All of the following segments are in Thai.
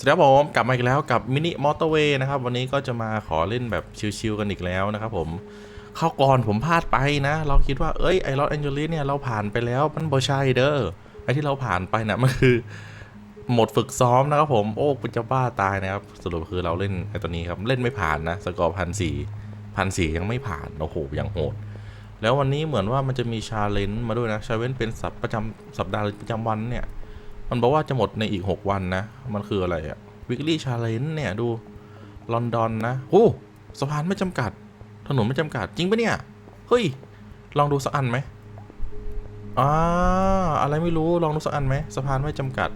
สวัสดีครับผมกลับมาอีกแล้วกับมินิมอเตอร์เวย์นะครับ วันนี้ก็จะมาขอเล่นแบบชิลๆกันอีกแล้วนะครับผมเข้าก่อนผมพลาดไปนะ เราคิดว่าเอ้ยไอรอนแองเจลิสเนี่ยเราผ่านไปแล้วมันบอชัยเด้อไอที่เราผ่านไปนะ่ะมันคือหมดฝึกซ้อมนะครับผมโอ้กูจะบ้าตายนะครับสรุปคือเราเล่นไอตัวนี้ครับเล่นไม่ผ่านนะสกอร์พันสี่พันสี่ยังไม่ผ่านโอ้โหยังโหดแล้ววันนี้เหมือนว่ามันจะมีชาเลนจ์มาด้วยนะชาเลนจ์เป็นสัปประจำสัปดาห์ประจำวันเนี่ย มันบอกว่าจะหมดในอีก 6 วันนะ มันคืออะไรอะ weekly challenge เนี่ยดู ลอนดอนนะ โอ้สะพานไม่จำกัด ถนนไม่จำกัด จริงปะเนี่ย เฮ้ย ลองดูสักอันไหมอ่าอะไรไม่รู้ ลองดูสักอันไหมสะพานไม่จำกัด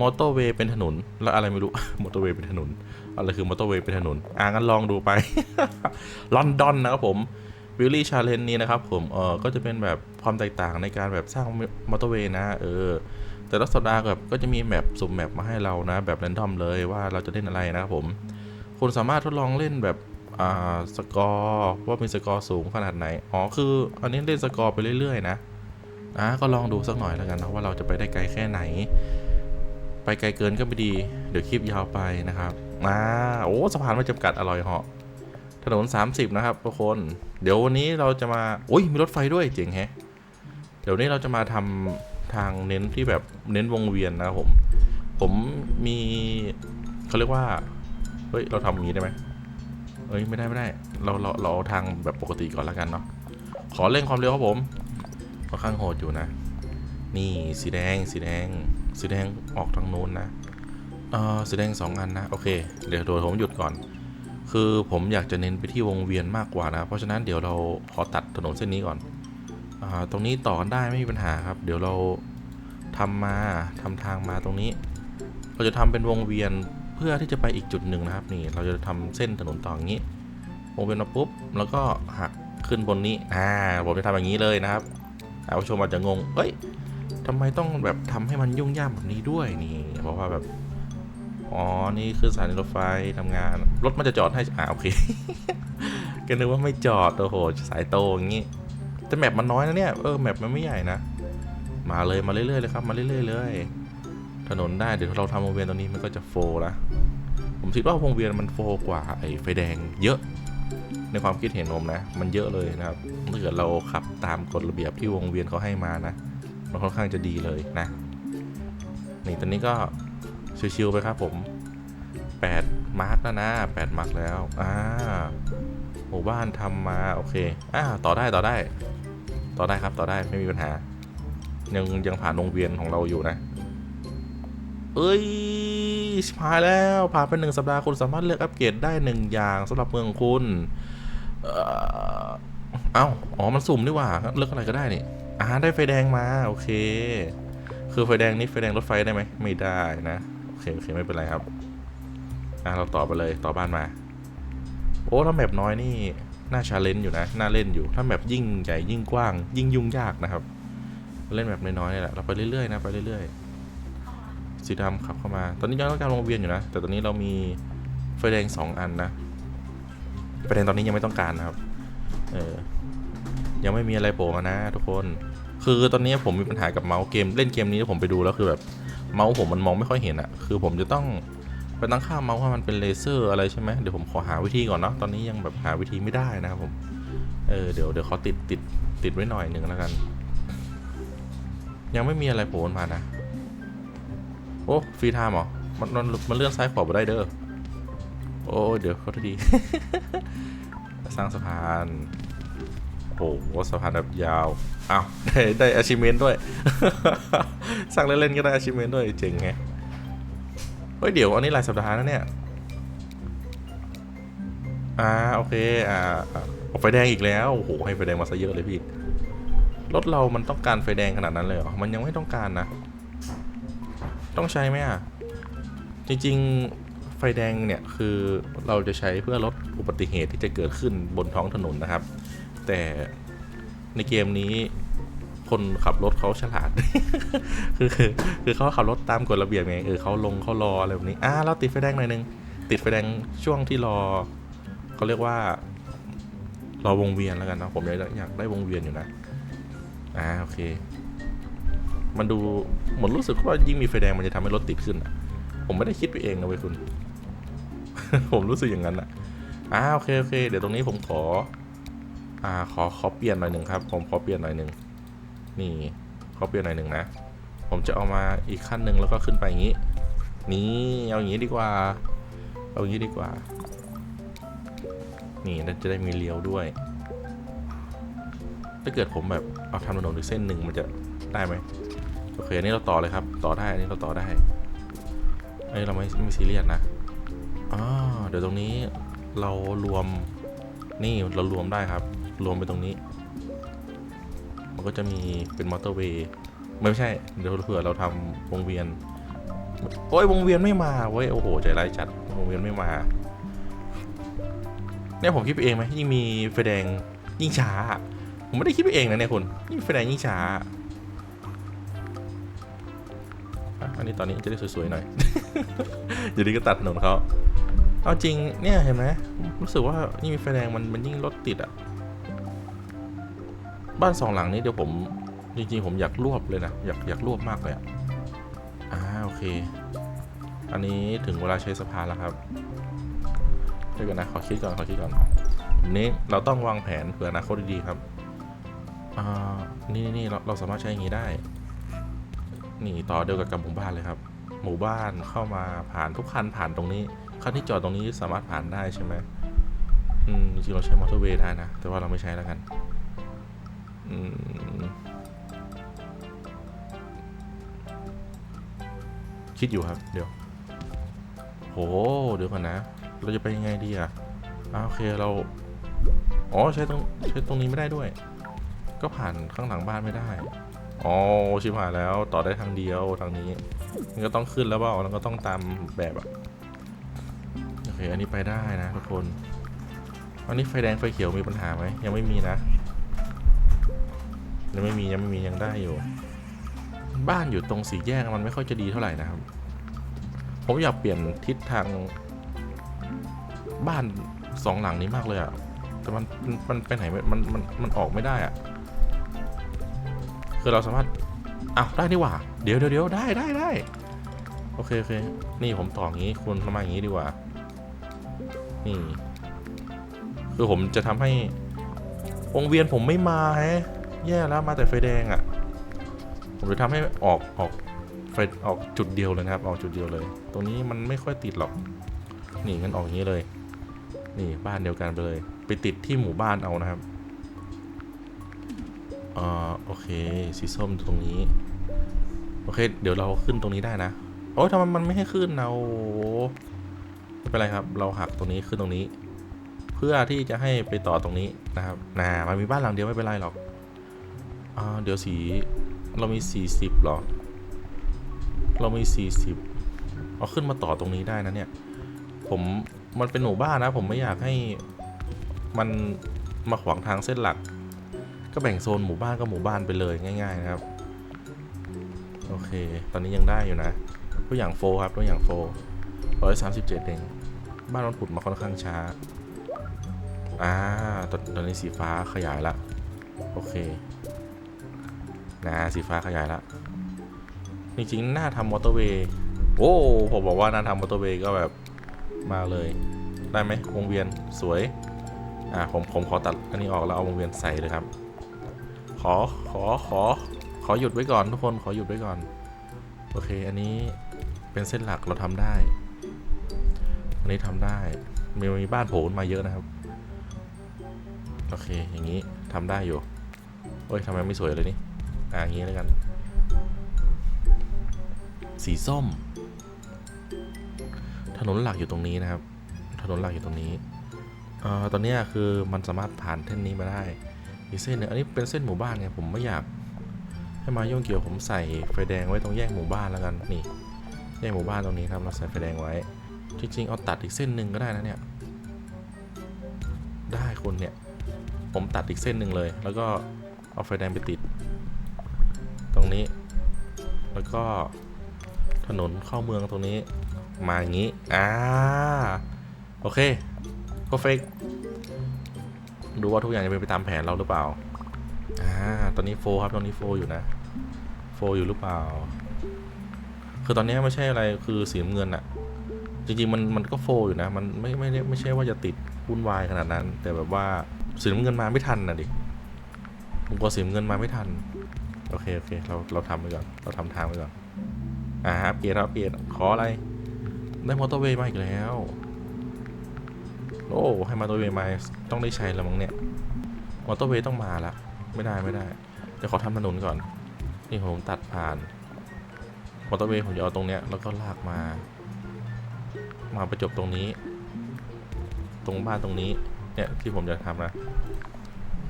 มอเตอร์เวย์เป็นถนน แล้วอะไรไม่รู้ มอเตอร์เวย์เป็นถนน อะไรคือมอเตอร์เวย์เป็นถนน อ่างั้นลองดูไป ลอนดอนนะครับผมวิลลี่ชาเลนนี้นะครับผม เออก็จะเป็นแบบความแตกต่างในการแบบสร้างมอเตอร์เวย์นะ เออ แต่ละสัปดาห์แบบก็จะมีแมปสุ่มแมปมาให้เรานะ แบบแรนดอมเลยว่าเราจะเล่นอะไรนะครับผม คุณสามารถทดลองเล่นแบบอ่าสกอร์ว่ามีสกอร์สูงขนาดไหน อ๋อคืออันนี้เล่นสกอร์ไปเรื่อยๆ นะอะก็ลองดูสักหน่อยแล้วกันนะว่าเราจะไปได้ไกลแค่ไหน ไปไกลเกินก็ไม่ดี เดี๋ยวคลิปยาวไปนะครับมาโอ้สะพานไม่จำกัดอร่อยเหาะถนน 30 นะครับทุกคน เดี๋ยววันนี้เราจะมา อุ้ยมีรถไฟด้วยเจ๋งแฮะ เดี๋ยวนี้เราจะมาทำ ทางเน้นที่แบบเน้นวงเวียนนะครับผม ผมมีเขาเรียกว่า เฮ้ย เราทำอย่างนี้ได้ไหมเอ้ย ไม่ได้ไม่ได้ เราเราเราเอาทางแบบปกติก่อนแล้วกันเนาะ ขอเร่งความเร็วครับผมค่อนข้างโหดอยู่นะ นี่สีแดงสีแดงสีแดงออกทางนู้นนะเออสีแดงสองอันนะ โอเค เดี๋ยวโดยผมหยุดก่อน คือผมอยากจะเน้นไปที่วงเวียนมากกว่านะ เพราะฉะนั้นเดี๋ยวเราขอตัดถนนเส้นนี้ก่อน ตรงนี้ต่อกันได้ไม่มีปัญหาครับ เดี๋ยวเราทำมาทำทางมาตรงนี้ เราจะทำเป็นวงเวียนเพื่อที่จะไปอีกจุดหนึ่งนะครับ นี่เราจะทำเส้นถนนต่ออย่างนี้วงเวียนมาปุ๊บแล้วก็หักขึ้นบนนี้อ่าผมจะทำอย่างนี้เลยนะครับอ่าผู้ชมอาจจะงงเอ้ยทำไมต้องแบบทำให้มันยุ่งยากแบบนี้ด้วยนี่ เพราะว่าแบบอ๋อนี่คือสถานีรถไฟทำงานรถมันจะจอดให้อ่าโอเคก็นึกว่าไม่จอดโอ้โหสายโตอย่างนี้ แต่แมปมันน้อยนะเนี่ย เออแมปมันไม่ใหญ่นะ มาเลยมาเรื่อยๆเลยครับ มาเรื่อยๆเลย ถนนได้เดี๋ยวเราทำวงเวียนตรงนี้มันก็จะโฟล์ละผมคิดว่าวงเวียนมันโฟลกว่าไอ้ไฟแดงเยอะในความคิดเห็นผมนะ มันเยอะเลยนะครับถ้าเกิดเราขับตามกฎระเบียบที่วงเวียนเขาให้มานะ มันค่อนข้างจะดีเลยนะ นี่ตอนนี้ก็ชิวๆไปครับผม 8 มาร์กแล้วนะ 8 มาร์กแล้ว อ่าหมู่บ้านทำมา โอเค อ่าต่อได้ต่อได้ ต่อได้ครับต่อได้ไม่มีปัญหา ยังยังผ่านวงเวียนของเราอยู่นะ เอ้ยชิบหายแล้วผ่านไปหนึ่งสัปดาห์คุณสามารถเลือกอัปเกรดได้หนึ่งอย่างสำหรับเมืองคุณ เอ่อเอ้าอ๋อมันสุ่มนี่หว่าเลือกอะไรก็ได้นี่อ่าได้ไฟแดงมาโอเค คือไฟแดงนี่ไฟแดงรถไฟได้ไหมไม่ได้นะโอเคโอเคไม่เป็นไรครับอ่าเราต่อไปเลยต่อบ้านมา โอ้ถ้าแมปน้อยนี่ น่าชาเลนจ์อยู่นะ น่าเล่นอยู่ ถ้าแมปยิ่งใหญ่ยิ่งกว้าง ยิ่งยุ่งยากนะครับ เล่นแบบน้อยๆนี่แหละ เราไปเรื่อยๆนะไปเรื่อยๆ สีดำขับเข้ามา ตอนนี้ยังต้องการวงเวียนอยู่นะ แต่ตอนนี้เรามีไฟแดงสองอันนะไฟแดงตอนนี้ยังไม่ต้องการนะครับ เออ ยังไม่มีอะไรโผล่มานะ ทุกคน คือตอนนี้ผมมีปัญหากับเมาส์เกม เล่นเกมนี้ผมไปดูแล้วคือแบบเมาส์ผมมันมองไม่ค่อยเห็นอะคือผมจะต้อง ไปตั้งค่าเมาส์ว่ามันเป็นเลเซอร์อะไรใช่ไหมเดี๋ยวผมขอหาวิธีก่อนเนาะตอนนี้ยังแบบหาวิธีไม่ได้นะครับผมเออเดี๋ยวเดี๋ยวขอติดติดติดไว้หน่อยหนึ่งแล้วกัน ยังไม่มีอะไรโผล่มานะ โอ้ฟรีไทม์เหรอมันมันมันเลื่อนซ้ายขวาไปได้เด้อโอ้เดี๋ยวเขาทีสร้างสะพานโอ้โหสะพานแบบยาวอ้าวได้ได้ achievement ด้วยสร้างเล่นๆก็ได้ achievement ด้วยเจ๋งไง เฮ้ย เดี๋ยวอันนี้รายสัปดาห์นะเนี่ย อ่า โอเค อ่าออกไฟแดงอีกแล้ว โอ้โห ให้ไฟแดงมาซะเยอะเลยพี่ รถเรามันต้องการไฟแดงขนาดนั้นเลยเหรอ มันยังไม่ต้องการนะ ต้องใช้ไหมอะ จริง ๆ ไฟแดงเนี่ย คือเราจะใช้เพื่อลดอุบัติเหตุที่จะเกิดขึ้นบนท้องถนนนะครับ แต่ในเกมนี้ คนขับรถเขาฉลาด คือคือคือเขาขับรถตามกฎระเบียบไงเออเขาลงเขารออะไรแบบนี้อ่าเราติดไฟแดงหน่อยนึงติดไฟแดงช่วงที่รอเขาเรียกว่ารอวงเวียนแล้วกันเนาะผมอยากอยากได้วงเวียนอยู่นะอ่าโอเค มันดูเหมือนรู้สึกว่ายิ่งมีไฟแดงมันจะทำให้รถติดขึ้นอะผมไม่ได้คิดไปเองนะเว้ยคุณ ผมรู้สึกอย่างนั้นอะอ่าโอเคโอเค เดี๋ยวตรงนี้ผมขอ อ่าขอขอเปลี่ยนหน่อยหนึ่งครับ ผมขอเปลี่ยนหน่อยหนึ่ง นี่ขอเปลี่ยนหน่อยหนึ่งนะ ผมจะเอามาอีกขั้นหนึ่งแล้วก็ขึ้นไปอย่างนี้ นี่เอาอย่างนี้ดีกว่า เอาอย่างนี้ดีกว่า นี่น่าจะได้มีเลี้ยวด้วย ถ้าเกิดผมแบบเอาทำถนนอีกเส้นหนึ่งมันจะได้ไหมโอเคอันนี้เราต่อเลยครับ ต่อได้อันนี้เราต่อได้อันนี้เราไม่ไม่ซีเรียสนะอ่าเดี๋ยวตรงนี้เรารวมนี่เรารวมได้ครับ รวมไปตรงนี้ ก็จะมีเป็นมอเตอร์เวย์ไม่ใช่ เดี๋ยวเผื่อเราทำวงเวียน โอ้ยวงเวียนไม่มาเว้ยโอ้โหใจร้ายจัดวงเวียนไม่มาเนี่ยผมคิดไปเองไหมยิ่งมีไฟแดงยิ่งช้า ผมไม่ได้คิดไปเองนะเนี่ยคุณยิ่งไฟแดงยิ่งช้าอันนี้ตอนนี้จะได้สวยๆหน่อย อยู่ดีก็ตัดถนนเขาเอาจริงเนี่ยเห็นไหมรู้สึกว่ายิ่งมีไฟแดงมันมันยิ่งรถติดอะ บ้านสองหลังนี้เดี๋ยวผมจริงๆผมอยากรวบเลยนะอยากอยากรวบมากเลยอะอ่าโอเค อันนี้ถึงเวลาใช้สะพานแล้วครับเดี๋ยวกันนะขอคิดก่อนขอคิดก่อนนี้เราต้องวางแผนเผื่ออนาคตดีๆครับอ่านี่นี่นเราเราสามารถใช้อย่างนี้ได้ นี่ต่อเดียวกับกับหมู่บ้านเลยครับ หมู่บ้านเข้ามาผ่านทุกคันผ่านตรงนี้คันที่จอดตรงนี้สามารถผ่านได้ใช่ไหมอืมจริงๆเราใช้มอเตอร์เวย์ได้นะ แต่ว่าเราไม่ใช้แล้วกัน คิดอยู่ครับ เดี๋ยว โห เดี๋ยวก่อนนะ เราจะไปยังไงดีอะอ่าโอเคเรา อ๋อใช้ตรงใช้ตรงนี้ไม่ได้ด้วย ก็ผ่านข้างหลังบ้านไม่ได้ อ๋อชิบหายแล้วต่อได้ทางเดียวทางนี้ มันก็ต้องขึ้นแล้วเปล่าแล้วก็ต้องตามแบบอะโอเค อันนี้ไปได้นะทุกคน อันนี้ไฟแดงไฟเขียวมีปัญหาไหมยังไม่มีนะ ยังไม่มียังไม่มียังได้อยู่ บ้านอยู่ตรงสี่แยกมันไม่ค่อยจะดีเท่าไหร่นะครับ ผมอยากเปลี่ยนทิศทาง บ้านสองหลังนี้มากเลยอะแต่มันมันไปไหนมันมันมันออกไม่ได้อะคือเราสามารถอ้าวได้นี่หว่า เดี๋ยวเดี๋ยวเดี๋ยวได้ได้ได้โอเคโอเค นี่ผมต่ออย่างนี้คุณมาอย่างนี้ดีกว่า นี่ คือผมจะทำให้วงเวียนผมไม่มาแฮะ แย่แล้วมาแต่ไฟแดงอะ่ะ ผมจะทำให้ออกออกไฟออกจุดเดียวเลยนะครับ ออกจุดเดียวเลย ตรงนี้มันไม่ค่อยติดหรอก นี่งั้นออกอย่างนี้เลย นี่บ้านเดียวกันไปเลย ไปติดที่หมู่บ้านเอานะครับเอ่อโอเค สีส้มตรงนี้ โอเค เดี๋ยวเราขึ้นตรงนี้ได้นะ โอ้ยทำไมมันไม่ให้ขึ้นนะโอ้ไม่เป็นไรครับ เราหักตรงนี้ขึ้นตรงนี้ เพื่อที่จะให้ไปต่อตรงนี้นะครับนามันมีบ้านหลังเดียวไม่เป็นไรหรอก อ่าเดี๋ยวสี เรามี 40หรอ เรามี 40 เอาขึ้นมาต่อตรงนี้ได้นะเนี่ย ผมมันเป็นหมู่บ้านนะ ผมไม่อยากให้มันมาขวางทางเส้นหลัก ก็แบ่งโซนหมู่บ้านก็หมู่บ้านไปเลยง่าย ๆ นะครับ โอเค ตอนนี้ยังได้อยู่นะ ตัวอย่างโฟครับตัวอย่างโฟร้อยสามสิบเจ็ดเองบ้านมันผุดมาค่อนข้างช้า อ่าตอนตอนนี้สีฟ้าขยายละ โอเค นะ สีฟ้าขยายละจริงๆน่าทำมอเตอร์เวย์โอ้ผมบอกว่าหน่าทำมอเตอร์เวย์ก็แบบมาเลย ได้ไหมวงเวียนสวย อ่าผมผมขอตัดอันนี้ออกแล้วเอาวงเวียนใส่เลยครับ ขอขอขอขอหยุดไว้ก่อนทุกคนขอหยุดไว้ก่อน โอเค อันนี้เป็นเส้นหลักเราทำได้ อันนี้ทำได้มีมีบ้านโผล่มาเยอะนะครับ โอเคอย่างนี้ทำได้อยู่ โอ้ยทำไมไม่สวยเลยนี่ อ่าอย่างนี้แล้วกัน สีส้ม ถนนหลักอยู่ตรงนี้นะครับ ถนนหลักอยู่ตรงนี้เอ่อตอนนี้คือมันสามารถผ่านเส้นนี้มาได้อีกเส้นนึงอันนี้เป็นเส้นหมู่บ้านไงผมไม่อยากให้มายุ่งเกี่ยวผมใส่ไฟแดงไว้ตรงแยกหมู่บ้านแล้วกันนี่แยกหมู่บ้านตรงนี้ครับเราใส่ไฟแดงไว้ จริงๆเอาตัดอีกเส้นหนึ่งก็ได้นะเนี่ยได้คุณเนี่ยผมตัดอีกเส้นหนึ่งเลย แล้วก็เอาไฟแดงไปติด แล้วก็ถนนเข้าเมืองตรงนี้มาอย่างนี้ อ่า โอเค ก็เฟกดูว่าทุกอย่างจะเป็นไปตามแผนเราหรือเปล่า อ่า ตอนนี้โฟครับ ตอนนี้โฟอยู่นะ โฟอยู่หรือเปล่า คือตอนนี้ไม่ใช่อะไร คือสีน้ำเงินอะจริงๆมันมันก็โฟอยู่นะ มันไม่ไม่ได้ไม่ใช่ว่าจะติดวุ่นวายขนาดนั้น แต่แบบว่าสีน้ำเงินมาไม่ทันนะดิ ผมกลัวสีน้ำเงินมาไม่ทัน โอเค โอเค เราเราทำไปก่อน เราทำทางไปก่อน อ่าอัปเกรดอัปเกรดขออะไร ได้มอเตอร์เวย์มาอีกแล้ว โอ้ให้มอเตอร์เวย์มาต้องได้ใช้แล้วมั้งเนี่ย มอเตอร์เวย์ต้องมาละ ไม่ได้ไม่ได้เดี๋ยวขอทำถนนก่อน นี่ผมตัดผ่าน มอเตอร์เวย์ผมจะเอาตรงเนี้ยแล้วก็ลากมา มาประจบตรงนี้ ตรงบ้านตรงนี้ เนี่ยที่ผมจะทำนะ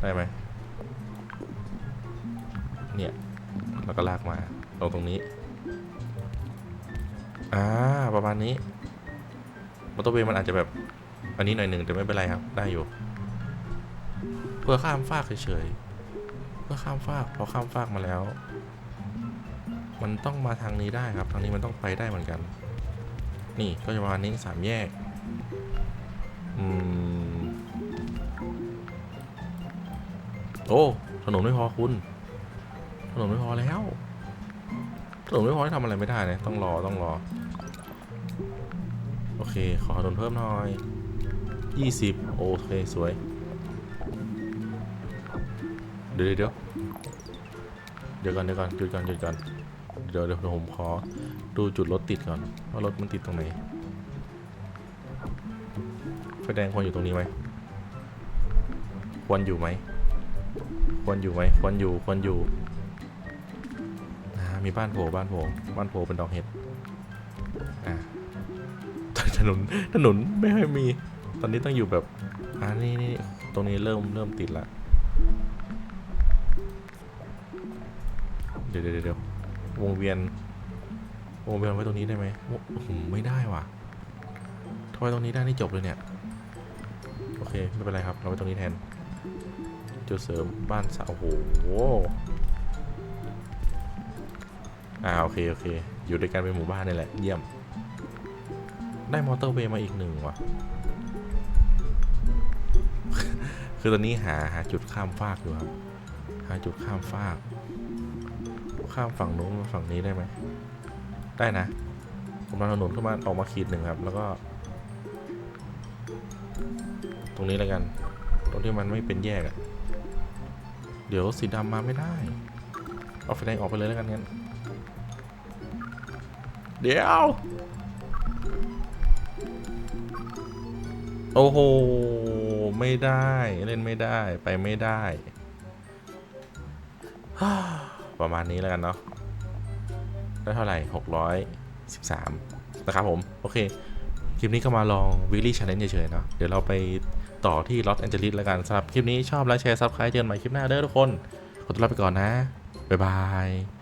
ได้ไหม เนี่ยแล้วก็ลากมาตรงตรงนี้อ่าประมาณนี้มอเตอร์เวย์มันอาจจะแบบอันนี้หน่อยหนึ่งแต่ไม่เป็นไรครับได้อยู่ เพื่อข้ามฟากเฉยๆเพื่อข้ามฟากพอข้ามฟากมาแล้ว มันต้องมาทางนี้ได้ครับทางนี้มันต้องไปได้เหมือนกัน นี่ก็จะประมาณนี้สามแยกอืมโอ้ถนนไม่พอคุณ ถนนไม่พอแล้วถนนไม่พอให้ทำอะไรไม่ได้เลยต้องรอต้องรอ โอเค ขอถนนเพิ่มหน่อยยี่สิบโอเค สวย เดี๋ยวเดี๋ยวเดี๋ยวก่อนเดี๋ยวก่อนหยุดก่อนหยุดก่อนเดี๋ยวเดี๋ยวผมขอดูจุดรถติดก่อน ว่ารถมันติดตรงไหนไฟแดงควรอยู่ตรงนี้ไหมควรอยู่ไหมควรอยู่ไหมควรอยู่ควรอยู่ มีบ้านโผล่บ้านโผล่บ้านโผล่เป็นดอกเห็ดอ่าถนนถนนไม่ค่อยมี ตอนนี้ต้องอยู่แบบอ่านี่นี่ตรงนี้เริ่มเริ่มติดละเดี๋ยวเดี๋ยวเดี๋ยววงเวียนวงเวียนไว้ตรงนี้ได้ไหมไม่ได้ว่ะทำไมตรงนี้ได้นี่จบเลยเนี่ย โอเค ไม่เป็นไรครับ เราไว้ตรงนี้แทนจุดเสริมบ้านสาวโอ้โห อ่าโอเคโอเค อยู่ด้วยกันเป็นหมู่บ้านนี่แหละ เยี่ยม ได้มอเตอร์เวย์มาอีกหนึ่งว่ะ คือตอนนี้หาหาจุดข้ามฟากอยู่ครับ หาจุดข้ามฟาก ข้ามฝั่งนู้นมาฝั่งนี้ได้ไหม ได้นะ ผมทำถนนขึ้นมาออกมาขีดหนึ่งครับ แล้วก็ ตรงนี้แล้วกัน ตรงที่มันไม่เป็นแยกอะเดี๋ยวสีดำมาไม่ได้ เอาไฟแดงออกไปเลยแล้วกันงั้น เดี๋ยว โอ้โห ไม่ได้ เล่นไม่ได้ไปไม่ได้ ประมาณนี้แล้วกันเนาะได้เท่าไหร่ 613 นะครับผม โอเค คลิปนี้ก็มาลองวิลลี่ชาเลนจ์เฉยๆเนาะเดี๋ยวเราไปต่อที่ลอสแอนเจลิสแล้วกันสำหรับคลิปนี้ชอบแล้วแชร์ซับสไครต์เจอกันใหม่คลิปหน้าเด้อทุกคน ขอตัวลาไปก่อนนะ บ๊ายบาย